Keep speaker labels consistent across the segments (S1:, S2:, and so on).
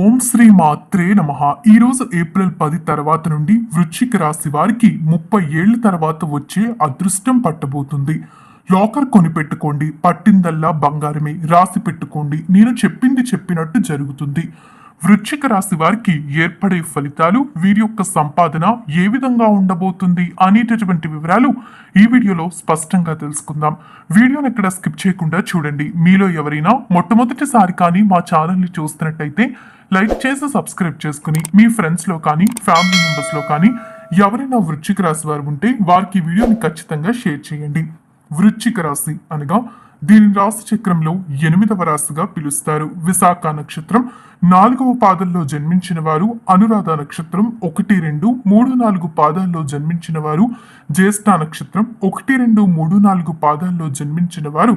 S1: ఓం శ్రీ మాత్రే నమ. ఈరోజు ఏప్రిల్ పది తర్వాత నుండి వృశ్చిక రాశి వారికి ముప్పై ఏళ్ళ తర్వాత వచ్చే అదృష్టం పట్టబోతుంది. లాకర్ కొనిపెట్టుకోండి పట్టిందల్లా బంగారమే రాసి పెట్టుకోండి నేను చెప్పింది చెప్పినట్టు జరుగుతుంది. వృశ్చిక రాశి వారికి ఏర్పడే ఫలితాలు వీరి యొక్క సంపాదన ఏ విధంగా ఉండబోతుంది అనేటటువంటి వివరాలు ఈ వీడియోలో స్పష్టంగా తెలుసుకుందాం. వీడియోని ఎక్కడ స్కిప్ చేయకుండా చూడండి. మీలో ఎవరైనా మొట్టమొదటిసారి కానీ మా ఛానల్ని చూస్తున్నట్టయితే లైక్ చేసి సబ్స్క్రైబ్ చేసుకుని మీ ఫ్రెండ్స్లో కానీ ఫ్యామిలీ మెంబర్స్లో కానీ ఎవరైనా వృశ్చిక రాశి వారు ఉంటే వారికి వీడియోని ఖచ్చితంగా షేర్ చేయండి. వృశ్చిక రాశి అనగా దీని రాశి చక్రంలో ఎనిమిదవ రాశిగా పిలుస్తారు. విశాఖ నక్షత్రం నాలుగవ పాదంలో జన్మించిన వారు అనురాధ నక్షత్రం ఒకటి రెండు మూడు నాలుగు పాదాల్లో జన్మించిన వారు జ్యేష్ఠ నక్షత్రం ఒకటి రెండు మూడు నాలుగు పాదాల్లో జన్మించిన వారు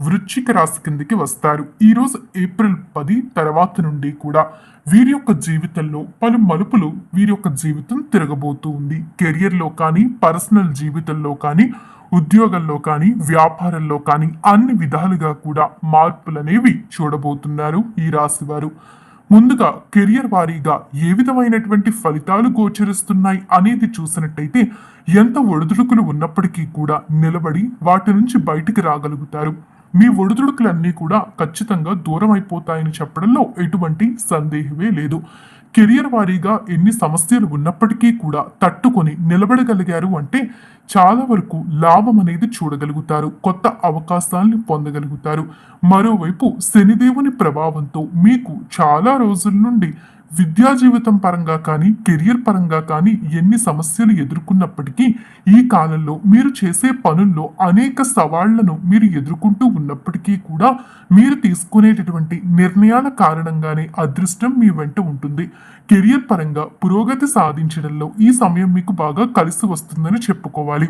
S1: వృశ్చిక రాశి కిందికి వస్తారు. ఈరోజు ఏప్రిల్ పది తర్వాత నుండి కూడా వీరి యొక్క జీవితంలో పలు మలుపులు వీరి యొక్క జీవితం తిరగబోతూ ఉంది. కెరియర్లో కానీ పర్సనల్ జీవితంలో కానీ ఉద్యోగంలో కానీ వ్యాపారంలో కానీ అన్ని విధాలుగా కూడా మార్పులు అనేవి చూడబోతున్నారు ఈ రాశివారు ముందుగా కెరియర్ వారీగా ఏ విధమైనటువంటి ఫలితాలు గోచరిస్తున్నాయి అనేది చూసినట్టయితే ఎంత ఒడిదుడుకులు ఉన్నప్పటికీ కూడా నిలబడి వాటి నుంచి బయటికి రాగలుగుతారు. మీ ఒడిదుడుకులన్నీ కూడా ఖచ్చితంగా దూరం అయిపోతాయని చెప్పడంలో ఎటువంటి సందేహమే లేదు. కెరియర్ వారీగా ఎన్ని సమస్యలు ఉన్నప్పటికీ కూడా తట్టుకొని నిలబడగలిగారు అంటే చాలా వరకు లాభం అనేది చూడగలుగుతారు. కొత్త అవకాశాలను పొందగలుగుతారు. మరోవైపు శనిదేవుని ప్రభావంతో మీకు చాలా రోజుల నుండి విద్యా జీవితం పరంగా కానీ కెరియర్ పరంగా కానీ ఎన్ని సమస్యలు ఎదుర్కొన్నప్పటికీ ఈ కాలంలో మీరు చేసే పనుల్లో అనేక సవాళ్ళను మీరు ఎదుర్కొంటూ ఉన్నప్పటికీ కూడా మీరు తీసుకునేటటువంటి నిర్ణయాల కారణంగానే అదృష్టం మీ వెంట ఉంటుంది. కెరియర్ పరంగా పురోగతి సాధించడంలో ఈ సమయం మీకు బాగా కలిసి వస్తుందని చెప్పుకోవాలి.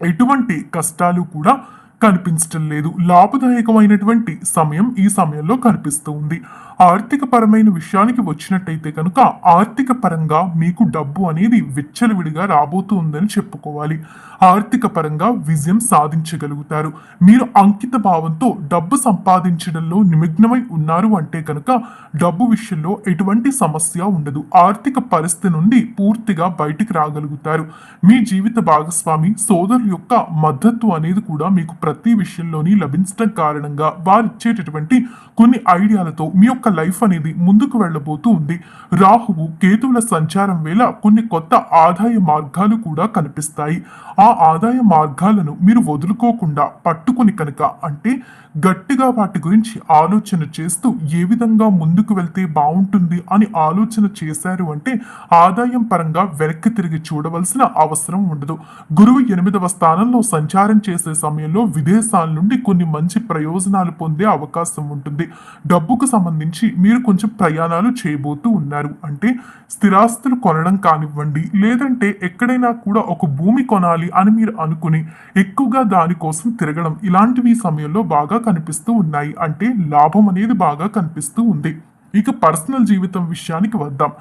S1: ఎటువంటి కష్టాలు కూడా కనిపించటం లేదు. లాభదాయకమైనటువంటి సమయం ఈ సమయంలో కనిపిస్తూ ఉంది. ఆర్థిక పరమైన విషయానికి వచ్చినట్టయితే కనుక ఆర్థిక పరంగా మీకు డబ్బు అనేది విచ్చలవిడిగా రాబోతూ ఉందని చెప్పుకోవాలి. ఆర్థిక పరంగా విజయం సాధించగలుగుతారు. మీరు అంకిత భావంతో డబ్బు సంపాదించడంలో నిమగ్నమై ఉన్నారు అంటే కనుక డబ్బు విషయంలో ఎటువంటి సమస్య ఉండదు. ఆర్థిక పరిస్థితి నుండి పూర్తిగా బయటికి రాగలుగుతారు. మీ జీవిత భాగస్వామి సోదరుల యొక్క మద్దతు అనేది కూడా మీకు ప్రతి విషయంలోని లభించడం కారణంగా వారు ఇచ్చేటటువంటి కొన్ని ఐడియాలతో మీ యొక్క లైఫ్ అనేది ముందుకు వెళ్ళబోతూ ఉంది. రాహువు కేతువుల సంచారం వేళ కొన్ని కొత్త ఆదాయ మార్గాలు కూడా కనిపిస్తాయి. ఆ ఆదాయ మార్గాలను మీరు వదులుకోకుండా పట్టుకుని కనుక అంటే గట్టిగా వాటి గురించి ఆలోచన చేస్తూ ఏ విధంగా ముందుకు వెళ్తే బాగుంటుంది అని ఆలోచన చేశారు అంటే ఆదాయం పరంగా వెనక్కి తిరిగి చూడవలసిన అవసరం ఉండదు. గురువు ఎనిమిదవ స్థానంలో సంచారం చేసే సమయంలో విదేశాల నుండి కొన్ని మంచి ప్రయోజనాలు పొందే అవకాశం ఉంటుంది. డబ్బుకు సంబంధించి మీరు కొంచెం ప్రయాణాలు చేయబోతూ ఉన్నారు. అంటే స్థిరాస్తులు కొనడం కానివ్వండి లేదంటే ఎక్కడైనా కూడా ఒక భూమి కొనాలి అని మీరు అనుకుని ఎక్కువగా దానికోసం తిరగడం ఇలాంటివి సమయంలో బాగా కనిపిస్తూ ఉన్నాయి. అంటే లాభం అనేది బాగా కనిపిస్తూ ఉంది. ఇక పర్సనల్ జీవితం విషయానికి వద్దాం.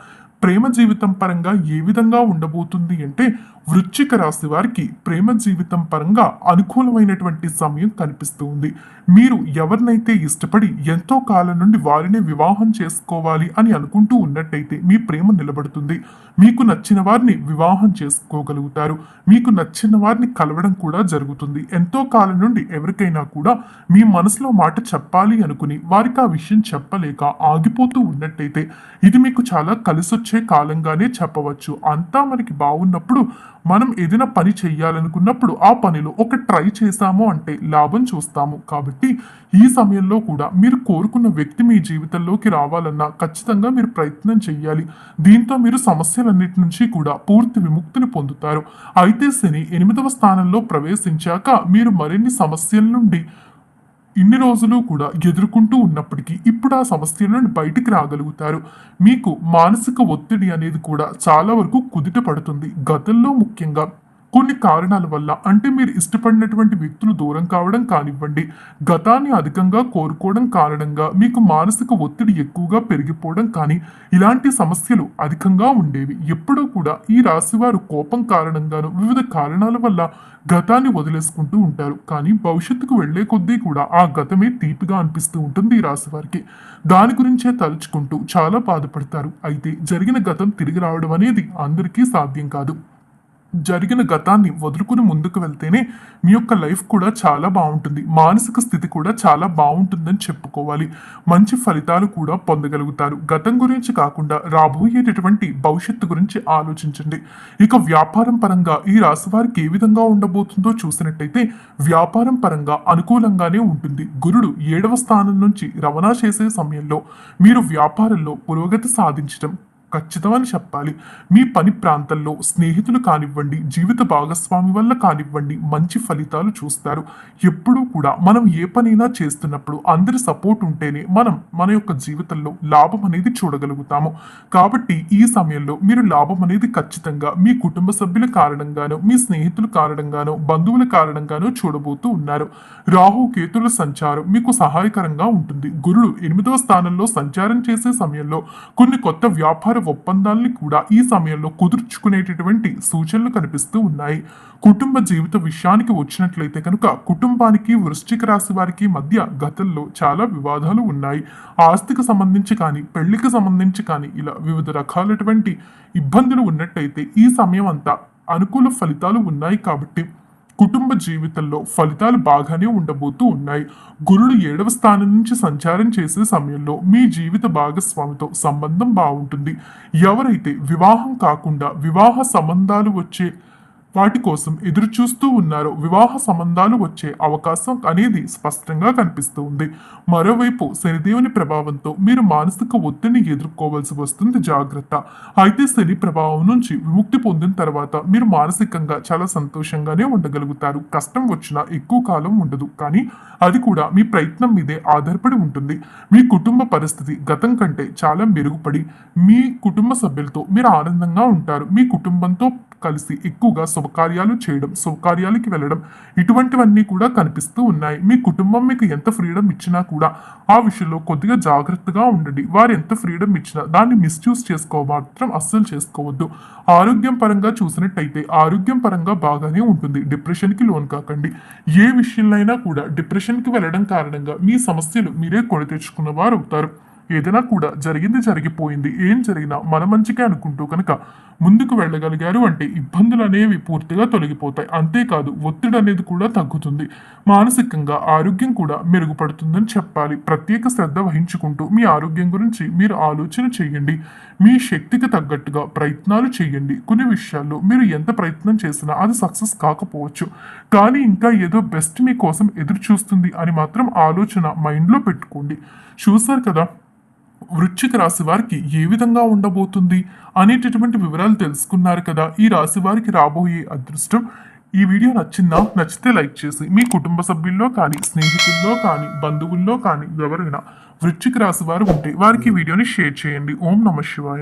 S1: ప్రేమ జీవితం పరంగా ఏ విధంగా ఉండబోతుంది అంటే వృశ్చిక రాశి వారికి ప్రేమ జీవితం పరంగా అనుకూలమైనటువంటి సమయం కనిపిస్తూ ఉంది. మీరు ఎవరినైతే ఇష్టపడి ఎంతో కాలం నుండి వారిని వివాహం చేసుకోవాలి అని అనుకుంటూ ఉన్నట్టయితే మీ ప్రేమ నిలబడుతుంది. మీకు నచ్చిన వారిని వివాహం చేసుకోగలుగుతారు. మీకు నచ్చిన వారిని కలవడం కూడా జరుగుతుంది. ఎంతో కాలం నుండి ఎవరికైనా కూడా మీ మనసులో మాట చెప్పాలి అనుకుని వారికి ఆ విషయం చెప్పలేక ఆగిపోతూ ఉన్నట్టయితే ఇది మీకు చాలా కలిసొచ్చే కాలంగానే చెప్పవచ్చు. అంతా మనకి బాగున్నప్పుడు మనం ఏదైనా పని చేయాలనుకున్నప్పుడు ఆ పనిలో ఒక ట్రై చేశాము అంటే లాభం చూస్తాము. కాబట్టి ఈ సమయంలో కూడా మీరు కోరుకున్న వ్యక్తి మీ జీవితంలోకి రావాలన్నా ఖచ్చితంగా మీరు ప్రయత్నం చేయాలి దీంతో మీరు సమస్యలన్నిటి నుంచి కూడా పూర్తి విముక్తిని పొందుతారు. అయితే శని ఎనిమిదవ స్థానంలో ప్రవేశించాక మీరు మరిన్ని సమస్యల నుండి ఇన్ని రోజులు కూడా ఎదుర్కొంటూ ఉన్నప్పటికీ ఇప్పుడు ఆ సమస్య నుండి బయటికి రాగలుగుతారు. మీకు మానసిక ఒత్తిడి అనేది కూడా చాలా వరకు కుదిట పడుతుంది. గతంలో ముఖ్యంగా కొన్ని కారణాల వల్ల అంటే మీరు ఇష్టపడినటువంటి వ్యక్తులు దూరం కావడం కానివ్వండి గతాన్ని అధికంగా కోరుకోవడం కారణంగా మీకు మానసిక ఒత్తిడి ఎక్కువగా పెరిగిపోవడం కానీ ఇలాంటి సమస్యలు అధికంగా ఉండేవి. ఎప్పుడూ కూడా ఈ రాశివారు కోపం కారణంగాను వివిధ కారణాల వల్ల గతాన్ని వదిలేసుకుంటూ ఉంటారు. కానీ భవిష్యత్తుకు వెళ్ళే కొద్దీ కూడా ఆ గతమే తీపిగా అనిపిస్తూ ఉంటుంది ఈ రాశి వారికి దాని గురించే తలుచుకుంటూ చాలా బాధపడతారు. అయితే జరిగిన గతం తిరిగి రావడం అనేది అందరికీ సాధ్యం కాదు. జరిగిన గతాన్ని వదులుకుని ముందుకు వెళ్తేనే మీ యొక్క లైఫ్ కూడా చాలా బాగుంటుంది. మానసిక స్థితి కూడా చాలా బాగుంటుందని చెప్పుకోవాలి. మంచి ఫలితాలు కూడా పొందగలుగుతారు. గతం గురించి కాకుండా రాబోయేటటువంటి భవిష్యత్తు గురించి ఆలోచించండి. ఇక వ్యాపారం పరంగా ఈ రాశి వారికి ఏ విధంగా ఉండబోతుందో చూసినట్టయితే వ్యాపారం పరంగా అనుకూలంగానే ఉంటుంది. గురుడు ఏడవ స్థానం నుంచి రవాణా చేసే సమయంలో మీరు వ్యాపారంలో పురోగతి సాధించడం ఖచ్చితమని చెప్పాలి. మీ పని ప్రాంతంలో స్నేహితులు కానివ్వండి జీవిత భాగస్వామి వల్ల కానివ్వండి మంచి ఫలితాలు చూస్తారు. ఎప్పుడూ కూడా మనం ఏ పనైనా చేస్తున్నప్పుడు అందరి సపోర్ట్ ఉంటేనే మనం మన యొక్క జీవితంలో లాభం అనేది చూడగలుగుతాము. కాబట్టి ఈ సమయంలో మీరు లాభం అనేది ఖచ్చితంగా మీ కుటుంబ సభ్యుల కారణంగానో మీ స్నేహితుల కారణంగానో బంధువుల కారణంగానో చూడబోతూ ఉన్నారు. రాహు కేతుల సంచారం మీకు సహాయకరంగా ఉంటుంది. గురుడు ఎనిమిదవ స్థానంలో సంచారం చేసే సమయంలో కొన్ని కొత్త వ్యాపార ఒప్పందాల్ని కూడా ఈ సమయంలో కుదుర్చుకునేటటువంటి సూచనలు కనిపిస్తూ ఉన్నాయి. కుటుంబ జీవిత విషయానికి వచ్చినట్లయితే కనుక కుటుంబానికి వృశ్చిక రాశి వారికి మధ్య గతంలో చాలా వివాదాలు ఉన్నాయి. ఆస్తికి సంబంధించి కానీ పెళ్ళికి సంబంధించి కానీ ఇలా వివిధ రకాలటువంటి ఇబ్బందులు ఉన్నట్టయితే ఈ సమయం అంతా అనుకూల ఫలితాలు ఉన్నాయి కాబట్టి కుటుంబ జీవితంలో ఫలితాలు బాగానే ఉండబోతూ ఉన్నాయి. గురుడు ఏడవ స్థానం నుంచి సంచారం చేసే సమయంలో మీ జీవిత భాగస్వామితో సంబంధం బాగుంటుంది. ఎవరైతే వివాహం కాకుండా వివాహ సంబంధాలు వచ్చే వాటి కోసం ఎదురు చూస్తూ ఉన్నారో. వివాహ సంబంధాలు వచ్చే అవకాశం అనేది స్పష్టంగా కనిపిస్తూ ఉంది. మరోవైపు శనిదేవుని ప్రభావంతో మీరు మానసిక ఒత్తిడిని ఎదుర్కోవాల్సి వస్తుంది. జాగ్రత్త. అయితే శని ప్రభావం నుంచి విముక్తి పొందిన తర్వాత మీరు మానసికంగా చాలా సంతోషంగానే ఉండగలుగుతారు. కష్టం వచ్చినా ఎక్కువ కాలం ఉండదు. కానీ అది కూడా మీ ప్రయత్నం మీదే ఆధారపడి ఉంటుంది. మీ కుటుంబ పరిస్థితి గతం కంటే చాలా మెరుగుపడి మీ కుటుంబ సభ్యులతో మీరు ఆనందంగా ఉంటారు. మీ కుటుంబంతో కలిసి ఎక్కువగా శుభకార్యాలు చేయడం శుభకార్యాలకి వెళ్ళడం ఇటువంటివన్నీ కూడా కనిపిస్తూ ఉన్నాయి. మీ కుటుంబం మీకు ఎంత ఫ్రీడమ్ ఇచ్చినా కూడా ఆ విషయంలో కొద్దిగా జాగ్రత్తగా ఉండండి. వారు ఎంత ఫ్రీడమ్ ఇచ్చినా దాన్ని మిస్యూజ్ చేసుకో మాత్రం అస్సలు చేసుకోవద్దు. ఆరోగ్యం పరంగా చూసినట్టయితే ఆరోగ్యం పరంగా బాగానే ఉంటుంది. డిప్రెషన్కి లోన్ కాకండి. ఏ విషయంలో కూడా డిప్రెషన్కి వెళ్ళడం కారణంగా మీ సమస్యలు మీరే కొని తెచ్చుకున్న వారు అవుతారు ఏదైనా కూడా జరిగింది జరిగిపోయింది. ఏం జరిగినా మన మంచిగా అనుకుంటూ కనుక ముందుకు వెళ్ళగలిగారు అంటే ఇబ్బందులు అనేవి పూర్తిగా తొలగిపోతాయి. అంతేకాదు ఒత్తిడి అనేది కూడా తగ్గుతుంది. మానసికంగా ఆరోగ్యం కూడా మెరుగుపడుతుందని చెప్పాలి. ప్రత్యేక శ్రద్ధ వహించుకుంటూ మీ ఆరోగ్యం గురించి మీరు ఆలోచన చేయండి. మీ శక్తికి తగ్గట్టుగా ప్రయత్నాలు చేయండి. కొన్ని విషయాల్లో మీరు ఎంత ప్రయత్నం చేసినా అది సక్సెస్ కాకపోవచ్చు. కానీ ఇంకా ఏదో బెస్ట్ మీకోసం ఎదురు చూస్తుంది అని మాత్రం ఆలోచన మైండ్లో పెట్టుకోండి. చూసారు కదా? వృశ్చిక రాశి వారికి ఏ విధంగా ఉండబోతుంది అనేటటువంటి వివరాలు తెలుసుకున్నారు కదా. ఈ రాశి వారికి రాబోయే అదృష్టం. ఈ వీడియో నచ్చిందా? నచ్చితే లైక్ చేసి మీ కుటుంబ సభ్యుల్లో కానీ స్నేహితుల్లో కానీ బంధువుల్లో కానీ ఎవరైనా వృశ్చిక రాశి వారు ఉంటే వారికి వీడియోని షేర్ చేయండి. ఓం నమ శివాయ.